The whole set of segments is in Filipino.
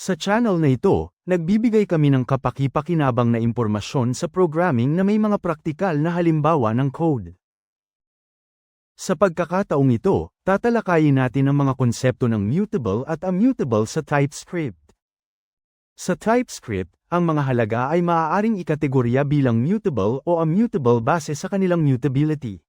Sa channel na ito, nagbibigay kami ng kapaki-pakinabang na impormasyon sa programming na may mga praktikal na halimbawa ng code. Sa pagkakataong ito, tatalakayin natin ang mga konsepto ng mutable at immutable sa TypeScript. Sa TypeScript, ang mga halaga ay maaaring ikategorya bilang mutable o immutable base sa kanilang mutability.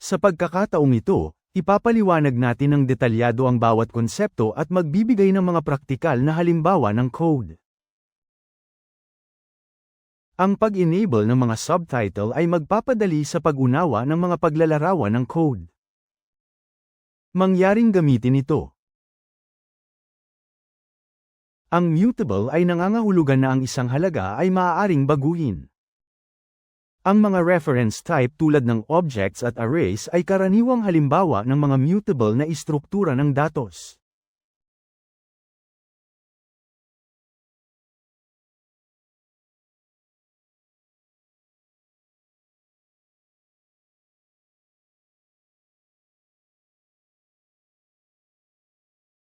Sa pagkakataong ito, ipapaliwanag natin ng detalyado ang bawat konsepto at magbibigay ng mga praktikal na halimbawa ng code. Ang pag-enable ng mga subtitle ay magpapadali sa pag-unawa ng mga paglalarawan ng code. Mangyaring gamitin ito. Ang mutable ay nangangahulugan na ang isang halaga ay maaaring baguhin. Ang mga reference type tulad ng objects at arrays ay karaniwang halimbawa ng mga mutable na istruktura ng datos.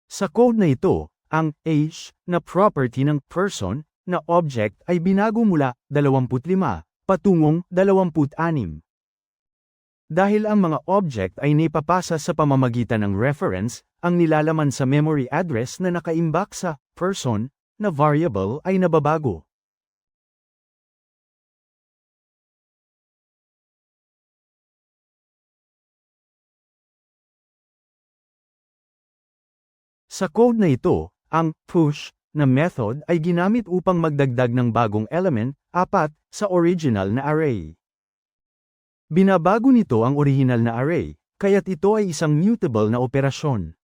Sa code na ito, ang age na property ng person na object ay binago mula 25 patungong 26. Dahil ang mga object ay naipapasa sa pamamagitan ng reference, ang nilalaman sa memory address na nakaimbak sa person na variable ay nababago. Sa code na ito, ang push na method ay ginamit upang magdagdag ng bagong element, apat, sa original na array. Binabago nito ang original na array, kaya't ito ay isang mutable na operasyon.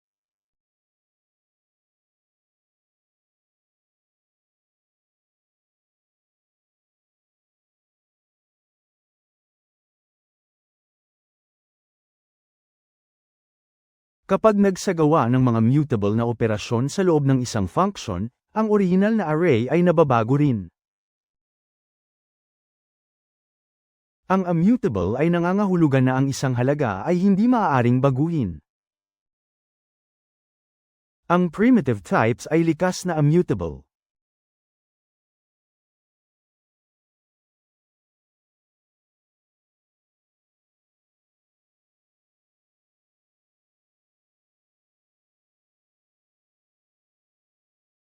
Kapag nagsagawa ng mga mutable na operasyon sa loob ng isang function, ang original na array ay nababago rin. Ang immutable ay nangangahulugan na ang isang halaga ay hindi maaaring baguhin. Ang primitive types ay likas na immutable.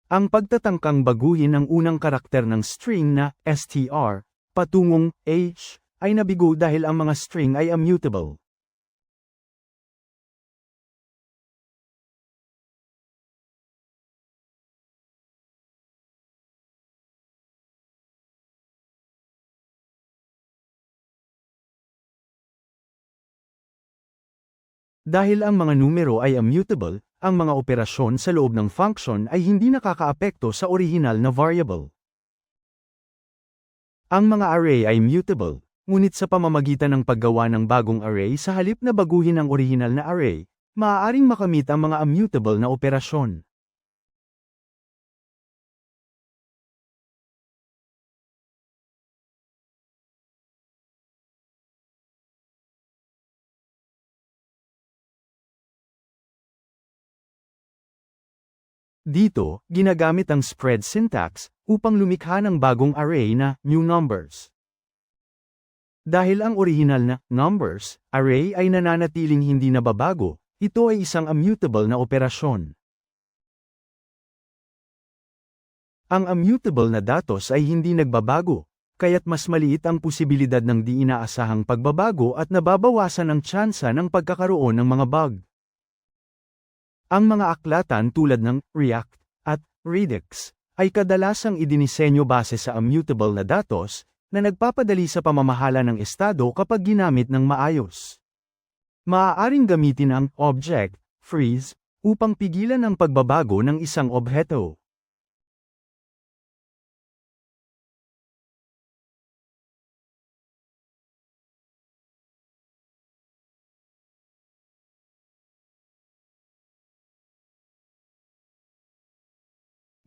Ang pagtatangkang baguhin ang unang karakter ng string na str patungong h ay nabigo dahil ang mga string ay immutable. Dahil ang mga numero ay immutable, ang mga operasyon sa loob ng function ay hindi nakakaapekto sa original na variable. Ang mga array ay mutable, ngunit sa pamamagitan ng paggawa ng bagong array sa halip na baguhin ang original na array, maaaring makamit ang mga immutable na operasyon. Dito, ginagamit ang spread syntax upang lumikha ng bagong array na new numbers. Dahil ang original na numbers array ay nananatiling hindi nababago, ito ay isang immutable na operasyon. Ang immutable na datos ay hindi nagbabago, kaya't mas maliit ang posibilidad ng di inaasahang pagbabago at nababawasan ang tsansa ng pagkakaroon ng mga bug. Ang mga aklatan tulad ng React at Redux ay kadalasang idinisenyo base sa immutable na datos na nagpapadali sa pamamahala ng estado kapag ginamit ng maayos. Maaaring gamitin ang object freeze upang pigilan ang pagbabago ng isang obheto.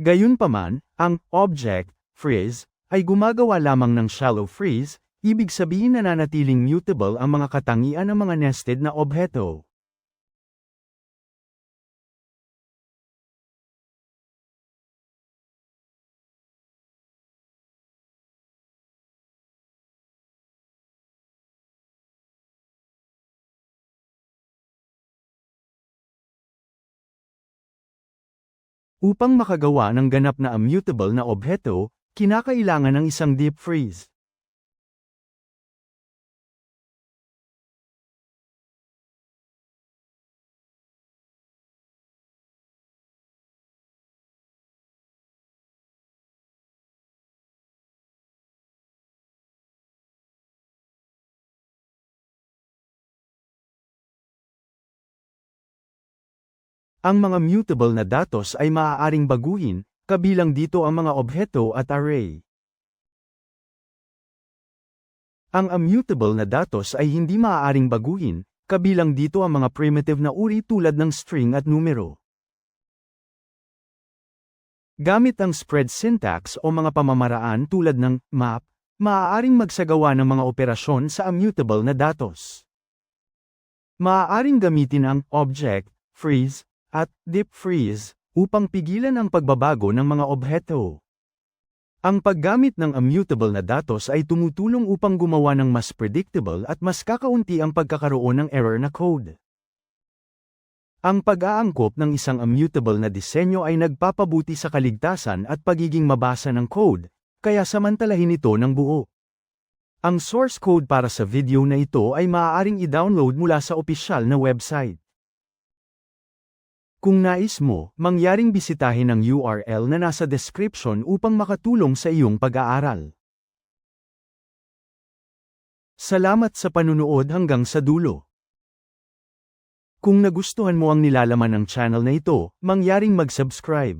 Gayunpaman, ang object freeze ay gumagawa lamang ng shallow freeze, ibig sabihin na nanatiling mutable ang mga katangian ng mga nested na obheto. Upang makagawa ng ganap na immutable na obheto, kinakailangan ng isang deep freeze. Ang mga mutable na datos ay maaaring baguhin, kabilang dito ang mga obheto at array. Ang immutable na datos ay hindi maaaring baguhin, kabilang dito ang mga primitive na uri tulad ng string at numero. Gamit ang spread syntax o mga pamamaraan tulad ng map, maaaring magsagawa ng mga operasyon sa immutable na datos. Maaaring gamitin ang object, freeze, at deep freeze upang pigilan ang pagbabago ng mga obheto. Ang paggamit ng immutable na datos ay tumutulong upang gumawa ng mas predictable at mas kakaunti ang pagkakaroon ng error na code. Ang pag-aangkop ng isang immutable na disenyo ay nagpapabuti sa kaligtasan at pagiging mabasa ng code, kaya samantalahin ito ng buo. Ang source code para sa video na ito ay maaaring i-download mula sa opisyal na website. Kung nais mo, mangyaring bisitahin ang URL na nasa description upang makatulong sa iyong pag-aaral. Salamat sa panunood hanggang sa dulo. Kung nagustuhan mo ang nilalaman ng channel na ito, mangyaring mag-subscribe.